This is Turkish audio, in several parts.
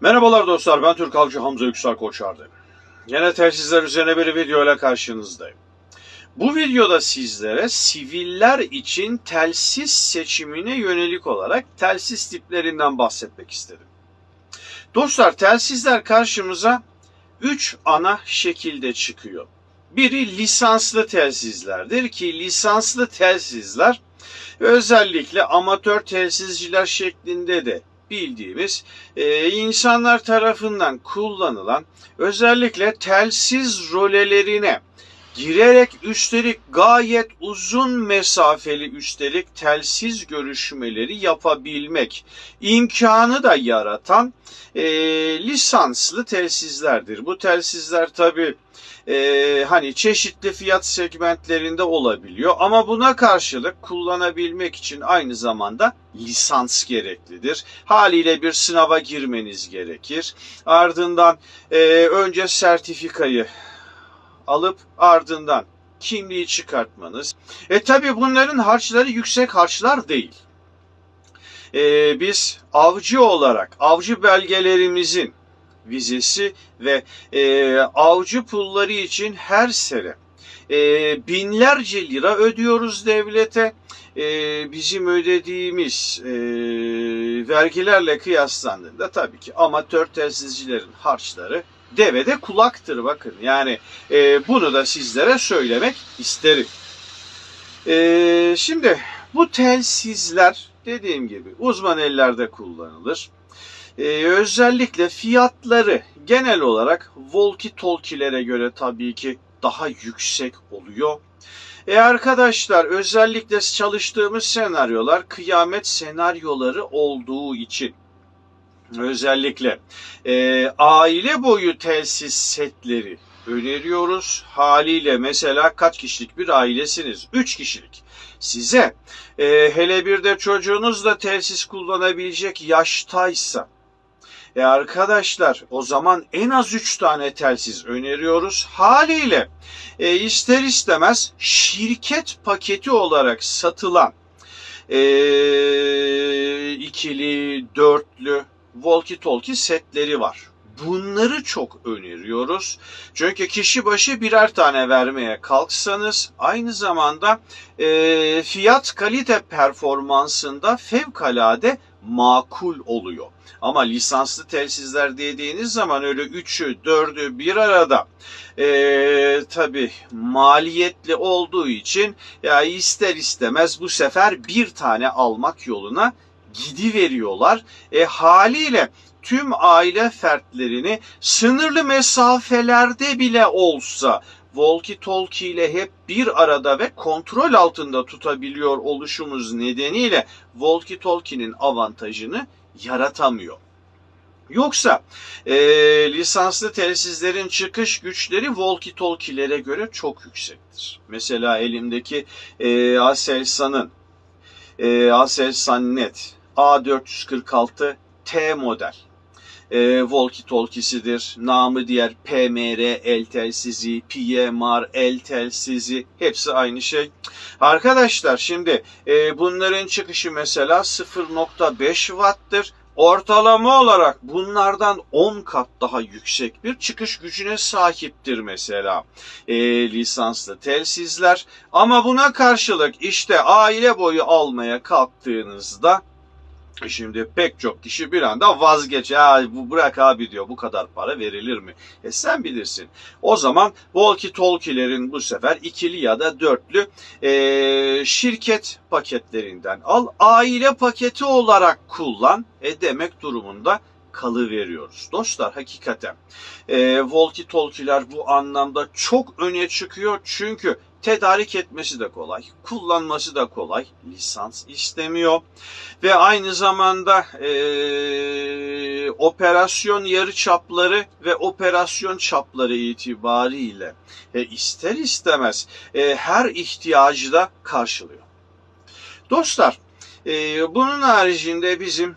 Merhabalar dostlar, ben Türk Avcı Hamza Yüksel Koçar'dı. Yine telsizler üzerine bir video ile karşınızdayım. Bu videoda sizlere siviller için telsiz seçimine yönelik olarak telsiz tiplerinden bahsetmek istedim. Dostlar telsizler karşımıza 3 ana şekilde çıkıyor. Biri lisanslı telsizlerdir ki lisanslı telsizler özellikle amatör telsizciler şeklinde de bildiğimiz e, insanlar tarafından kullanılan özellikle telsiz rolelerine girerek üstelik gayet uzun mesafeli üstelik telsiz görüşmeleri yapabilmek imkanı da yaratan e, lisanslı telsizlerdir. Bu telsizler tabi e, hani çeşitli fiyat segmentlerinde olabiliyor ama buna karşılık kullanabilmek için aynı zamanda lisans gereklidir. Haliyle bir sınava girmeniz gerekir. Ardından e, önce sertifikayı alıp ardından kimliği çıkartmanız. E tabi bunların harçları yüksek harçlar değil. E, biz avcı olarak avcı belgelerimizin vizesi ve e, avcı pulları için her sene e, binlerce lira ödüyoruz devlete. E, bizim ödediğimiz e, vergilerle kıyaslandığında tabii ki amatör telsizcilerin harçları devede kulaktır bakın. Yani e, bunu da sizlere söylemek isterim. E, şimdi bu telsizler dediğim gibi uzman ellerde kullanılır. Ee, özellikle fiyatları genel olarak walkie talkie'lere göre tabii ki daha yüksek oluyor. E arkadaşlar özellikle çalıştığımız senaryolar kıyamet senaryoları olduğu için özellikle e, aile boyu telsiz setleri öneriyoruz. Haliyle mesela kaç kişilik bir ailesiniz? 3 kişilik. Size e, hele bir de çocuğunuz da telsiz kullanabilecek yaştaysa e arkadaşlar o zaman en az 3 tane telsiz öneriyoruz. Haliyle e, ister istemez şirket paketi olarak satılan e, ikili, dörtlü walkie talkie setleri var. Bunları çok öneriyoruz. Çünkü kişi başı birer tane vermeye kalksanız aynı zamanda e, fiyat kalite performansında fevkalade makul oluyor. Ama lisanslı telsizler dediğiniz zaman öyle üçü, dördü bir arada e, tabi maliyetli olduğu için ya ister istemez bu sefer bir tane almak yoluna gidiveriyorlar. E, haliyle tüm aile fertlerini sınırlı mesafelerde bile olsa walkie talkie ile hep bir arada ve kontrol altında tutabiliyor oluşumuz nedeniyle walkie talkie'nin avantajını yaratamıyor. Yoksa e, lisanslı telsizlerin çıkış güçleri walkie talkie'lere göre çok yüksektir. Mesela elimdeki e, Aselsan'ın e, Aselsan Net A446 T model e, walkie talkie'sidir. Namı diğer PMR el telsizi, PMR el telsizi hepsi aynı şey. Arkadaşlar şimdi e, bunların çıkışı mesela 0.5 watt'tır. Ortalama olarak bunlardan 10 kat daha yüksek bir çıkış gücüne sahiptir mesela e, lisanslı telsizler. Ama buna karşılık işte aile boyu almaya kalktığınızda Şimdi pek çok kişi bir anda vazgeç. Ya bu bırak abi diyor bu kadar para verilir mi? E sen bilirsin. O zaman walkie talkie'lerin bu sefer ikili ya da dörtlü e, şirket paketlerinden al. Aile paketi olarak kullan. E demek durumunda kalı veriyoruz. Dostlar hakikaten e, walkie talkie'ler bu anlamda çok öne çıkıyor. Çünkü tedarik etmesi de kolay, kullanması da kolay, lisans istemiyor ve aynı zamanda e, operasyon yarı çapları ve operasyon çapları itibariyle e, ister istemez e, her ihtiyacı da karşılıyor. Dostlar, e, bunun haricinde bizim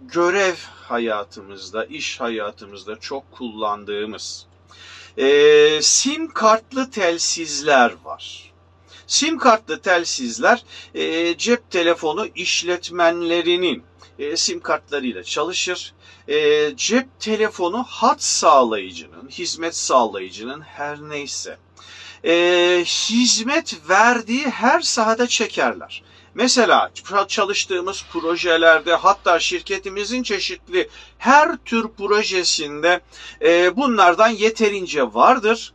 görev hayatımızda, iş hayatımızda çok kullandığımız e, sim kartlı telsizler var. sim kartlı telsizler e, cep telefonu işletmenlerinin e, sim kartlarıyla çalışır. E, cep telefonu hat sağlayıcının, hizmet sağlayıcının her neyse e, hizmet verdiği her sahada çekerler. Mesela çalıştığımız projelerde hatta şirketimizin çeşitli her tür projesinde e, bunlardan yeterince vardır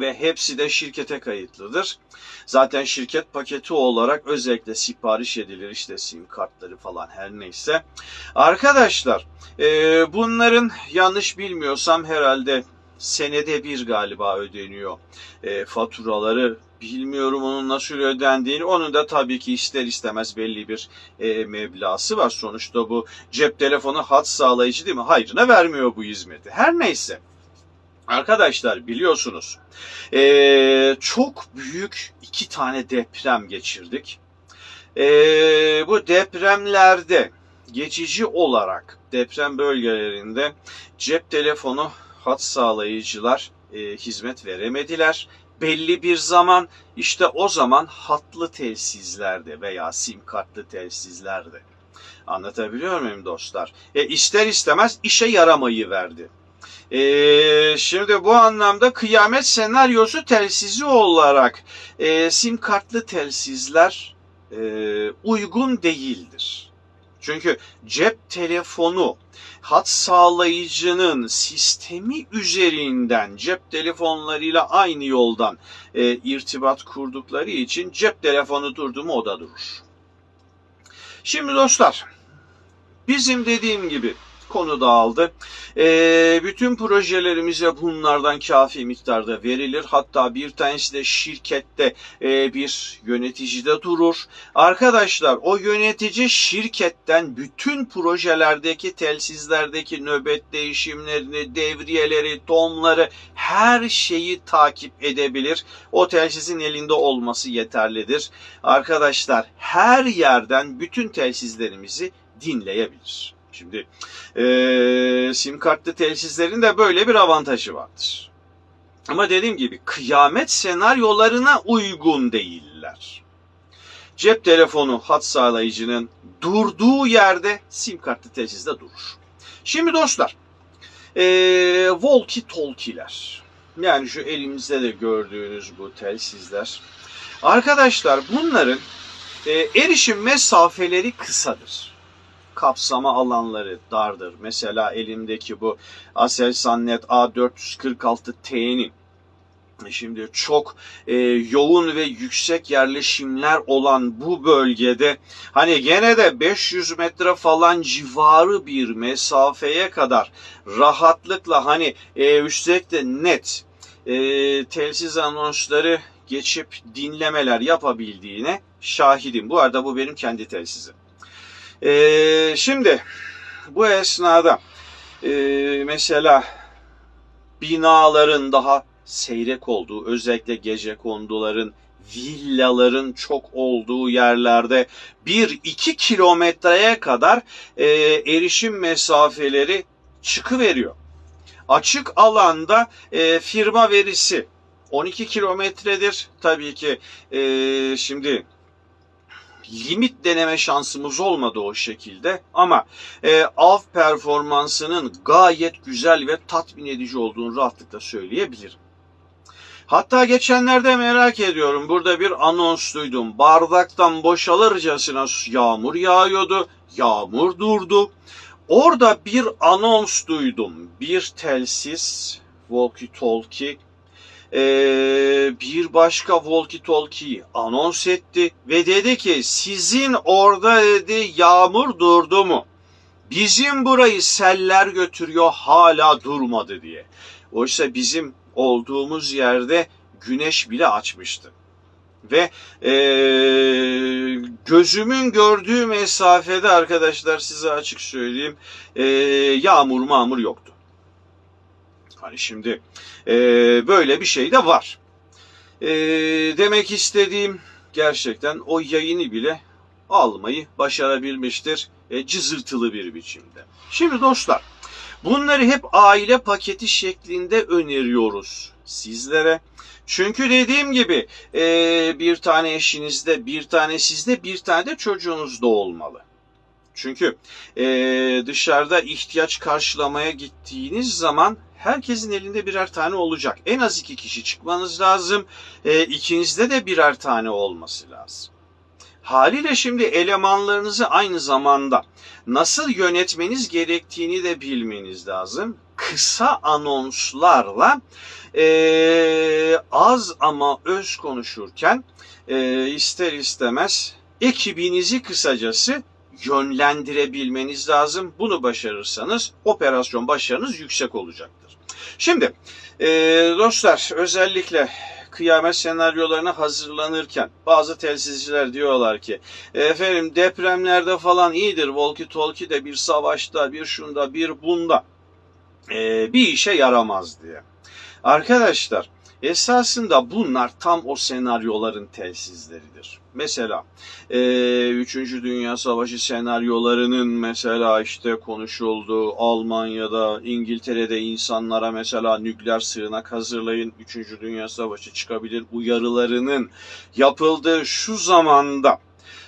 ve hepsi de şirkete kayıtlıdır. Zaten şirket paketi olarak özellikle sipariş edilir işte sim kartları falan her neyse. Arkadaşlar e, bunların yanlış bilmiyorsam herhalde senede bir galiba ödeniyor e, faturaları. Bilmiyorum onun nasıl ödendiğini. Onun da tabii ki ister istemez belli bir e, meblası var. Sonuçta bu cep telefonu hat sağlayıcı değil mi? Hayrına vermiyor bu hizmeti. Her neyse. Arkadaşlar biliyorsunuz e, çok büyük iki tane deprem geçirdik. E, bu depremlerde geçici olarak deprem bölgelerinde cep telefonu hat sağlayıcılar e, hizmet veremediler. Belli bir zaman işte o zaman hatlı telsizlerde veya sim kartlı telsizlerde. Anlatabiliyor muyum dostlar? E, ister istemez işe yaramayı verdi. E, şimdi bu anlamda kıyamet senaryosu telsizi olarak e, sim kartlı telsizler e, uygun değildir. Çünkü cep telefonu hat sağlayıcının sistemi üzerinden cep telefonlarıyla aynı yoldan e, irtibat kurdukları için cep telefonu durdu mu o da durur. Şimdi dostlar bizim dediğim gibi konu dağıldı. E, bütün projelerimize bunlardan kafi miktarda verilir. Hatta bir tanesi de şirkette e, bir yöneticide durur. Arkadaşlar o yönetici şirketten bütün projelerdeki telsizlerdeki nöbet değişimlerini, devriyeleri, tomları her şeyi takip edebilir. O telsizin elinde olması yeterlidir. Arkadaşlar her yerden bütün telsizlerimizi dinleyebilir. Şimdi e, sim kartlı telsizlerin de böyle bir avantajı vardır. Ama dediğim gibi kıyamet senaryolarına uygun değiller. Cep telefonu hat sağlayıcının durduğu yerde sim kartlı telsizde durur. Şimdi dostlar, e, walkie talkie'ler. Yani şu elimizde de gördüğünüz bu telsizler. Arkadaşlar bunların e, erişim mesafeleri kısadır kapsama alanları dardır. Mesela elimdeki bu Aselsan-Net A446T'nin Şimdi çok e, yoğun ve yüksek yerleşimler olan bu bölgede hani gene de 500 metre falan civarı bir mesafeye kadar rahatlıkla hani e, üstelik de net e, telsiz anonsları geçip dinlemeler yapabildiğine şahidim. Bu arada bu benim kendi telsizim. Ee, şimdi bu esnada e, mesela binaların daha seyrek olduğu, özellikle gece konduların, villaların çok olduğu yerlerde 1-2 kilometreye kadar e, erişim mesafeleri çıkıveriyor. Açık alanda e, firma verisi 12 kilometredir. Tabii ki e, şimdi limit deneme şansımız olmadı o şekilde ama e, av performansının gayet güzel ve tatmin edici olduğunu rahatlıkla söyleyebilirim. Hatta geçenlerde merak ediyorum burada bir anons duydum. Bardaktan boşalırcasına yağmur yağıyordu. Yağmur durdu. Orada bir anons duydum. Bir telsiz walkie talkie ee, bir başka walkie talkie anons etti ve dedi ki sizin orada dedi yağmur durdu mu? Bizim burayı seller götürüyor hala durmadı diye. Oysa bizim olduğumuz yerde güneş bile açmıştı. Ve e, gözümün gördüğü mesafede arkadaşlar size açık söyleyeyim e, yağmur mağmur yoktu. Hani şimdi e, böyle bir şey de var. E, demek istediğim gerçekten o yayını bile almayı başarabilmiştir e, cızırtılı bir biçimde. Şimdi dostlar bunları hep aile paketi şeklinde öneriyoruz sizlere. Çünkü dediğim gibi e, bir tane eşinizde, bir tane sizde, bir tane de çocuğunuzda olmalı. Çünkü e, dışarıda ihtiyaç karşılamaya gittiğiniz zaman herkesin elinde birer tane olacak. En az iki kişi çıkmanız lazım. E, ikinizde de birer tane olması lazım. Haliyle şimdi elemanlarınızı aynı zamanda nasıl yönetmeniz gerektiğini de bilmeniz lazım. Kısa anonslarla e, az ama öz konuşurken e, ister istemez ekibinizi kısacası yönlendirebilmeniz lazım. Bunu başarırsanız operasyon başarınız yüksek olacaktır. Şimdi e, dostlar özellikle kıyamet senaryolarına hazırlanırken bazı telsizciler diyorlar ki efendim depremlerde falan iyidir walkie talkie de bir savaşta bir şunda bir bunda e, bir işe yaramaz diye. Arkadaşlar esasında bunlar tam o senaryoların telsizleridir. Mesela e, 3. Dünya Savaşı senaryolarının mesela işte konuşulduğu Almanya'da, İngiltere'de insanlara mesela nükleer sığınak hazırlayın 3. Dünya Savaşı çıkabilir uyarılarının yapıldığı şu zamanda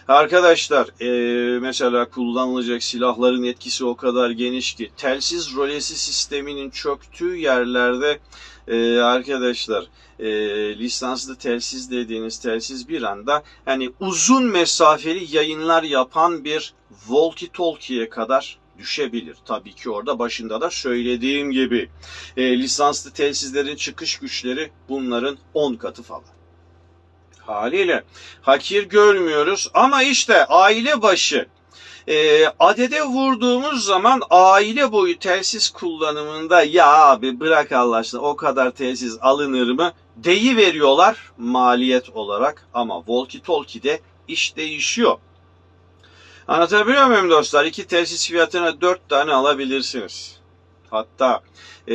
Arkadaşlar e, mesela kullanılacak silahların etkisi o kadar geniş ki telsiz rolesi sisteminin çöktüğü yerlerde e, arkadaşlar e, lisanslı telsiz dediğiniz telsiz bir anda yani uzun mesafeli yayınlar yapan bir walkie talkie'ye kadar düşebilir. Tabii ki orada başında da söylediğim gibi e, lisanslı telsizlerin çıkış güçleri bunların 10 katı falan. Haliyle hakir görmüyoruz ama işte aile başı e, adede vurduğumuz zaman aile boyu telsiz kullanımında ya abi bırak Allah aşkına o kadar telsiz alınır mı? Deyi veriyorlar maliyet olarak ama walkie talkie'de iş değişiyor. Anlatabiliyor muyum dostlar? İki telsiz fiyatına dört tane alabilirsiniz. Hatta e,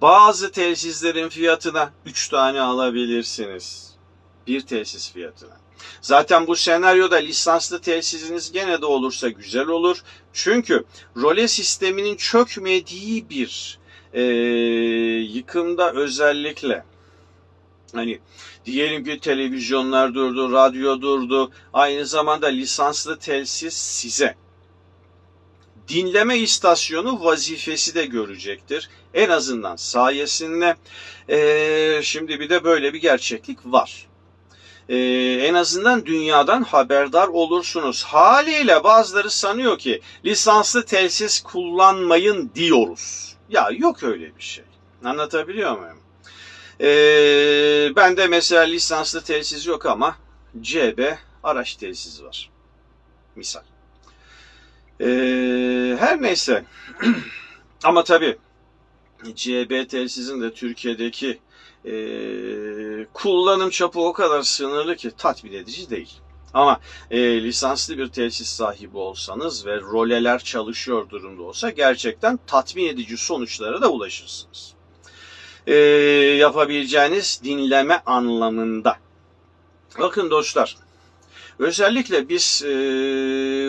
bazı telsizlerin fiyatına üç tane alabilirsiniz. Bir telsiz fiyatına. Zaten bu senaryoda lisanslı tesisiniz gene de olursa güzel olur. Çünkü role sisteminin çökmediği bir e, yıkımda özellikle hani diyelim ki televizyonlar durdu, radyo durdu. Aynı zamanda lisanslı telsiz size dinleme istasyonu vazifesi de görecektir. En azından sayesinde. Ee, şimdi bir de böyle bir gerçeklik var e, en azından dünyadan haberdar olursunuz. Haliyle bazıları sanıyor ki lisanslı telsiz kullanmayın diyoruz. Ya yok öyle bir şey. Anlatabiliyor muyum? E, ben de mesela lisanslı telsiz yok ama CB araç telsiz var. Misal. E, her neyse. ama tabii CB telsizin de Türkiye'deki e, kullanım çapı o kadar sınırlı ki tatmin edici değil. Ama e, lisanslı bir tesis sahibi olsanız ve roleler çalışıyor durumda olsa gerçekten tatmin edici sonuçlara da ulaşırsınız. E, yapabileceğiniz dinleme anlamında. Bakın dostlar, özellikle biz e,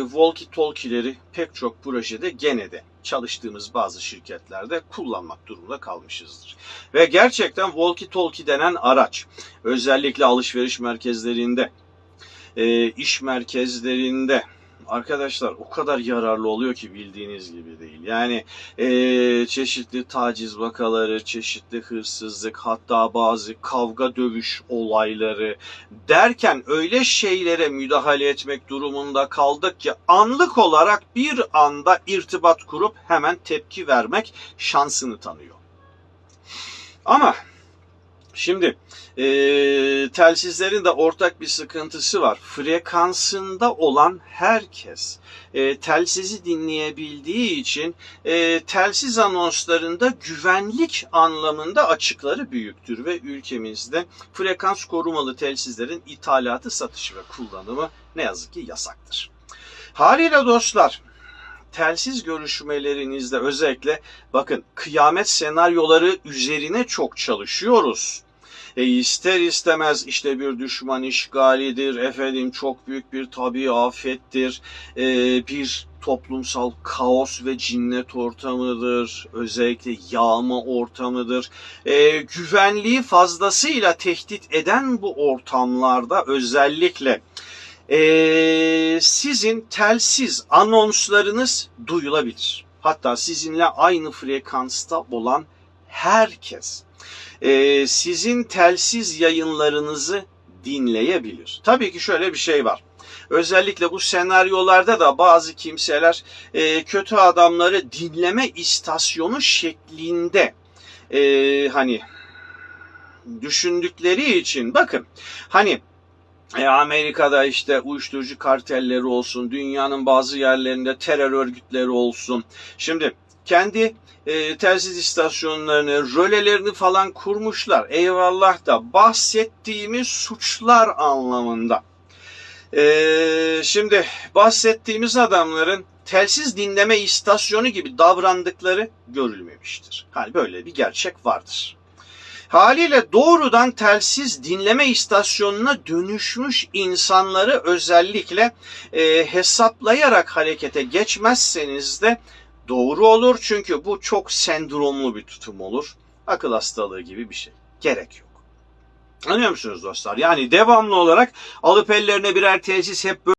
walkie talkie'leri pek çok projede gene de çalıştığımız bazı şirketlerde kullanmak durumunda kalmışızdır. Ve gerçekten walkie talkie denen araç özellikle alışveriş merkezlerinde, e, iş merkezlerinde, arkadaşlar o kadar yararlı oluyor ki bildiğiniz gibi değil. Yani e, çeşitli taciz vakaları, çeşitli hırsızlık, hatta bazı kavga dövüş olayları derken öyle şeylere müdahale etmek durumunda kaldık ki anlık olarak bir anda irtibat kurup hemen tepki vermek şansını tanıyor. Ama Şimdi e, telsizlerin de ortak bir sıkıntısı var. Frekansında olan herkes e, telsizi dinleyebildiği için e, telsiz anonslarında güvenlik anlamında açıkları büyüktür ve ülkemizde frekans korumalı telsizlerin ithalatı, satışı ve kullanımı ne yazık ki yasaktır. Haliyle dostlar telsiz görüşmelerinizde özellikle bakın kıyamet senaryoları üzerine çok çalışıyoruz E, ister istemez işte bir düşman işgalidir, efendim çok büyük bir tabi afettir, e, bir toplumsal kaos ve cinnet ortamıdır, özellikle yağma ortamıdır. E, güvenliği fazlasıyla tehdit eden bu ortamlarda özellikle e, sizin telsiz anonslarınız duyulabilir. Hatta sizinle aynı frekansta olan herkes e, sizin telsiz yayınlarınızı dinleyebilir. Tabii ki şöyle bir şey var. Özellikle bu senaryolarda da bazı kimseler e, kötü adamları dinleme istasyonu şeklinde e, hani düşündükleri için bakın hani e, Amerika'da işte uyuşturucu kartelleri olsun, dünyanın bazı yerlerinde terör örgütleri olsun. Şimdi kendi e, telsiz istasyonlarını, rölelerini falan kurmuşlar. Eyvallah da bahsettiğimiz suçlar anlamında. E, şimdi bahsettiğimiz adamların telsiz dinleme istasyonu gibi davrandıkları görülmemiştir. Hani böyle bir gerçek vardır. Haliyle doğrudan telsiz dinleme istasyonuna dönüşmüş insanları özellikle e, hesaplayarak harekete geçmezseniz de doğru olur. Çünkü bu çok sendromlu bir tutum olur. Akıl hastalığı gibi bir şey. Gerek yok. Anlıyor musunuz dostlar? Yani devamlı olarak alıp ellerine birer tesis hep böyle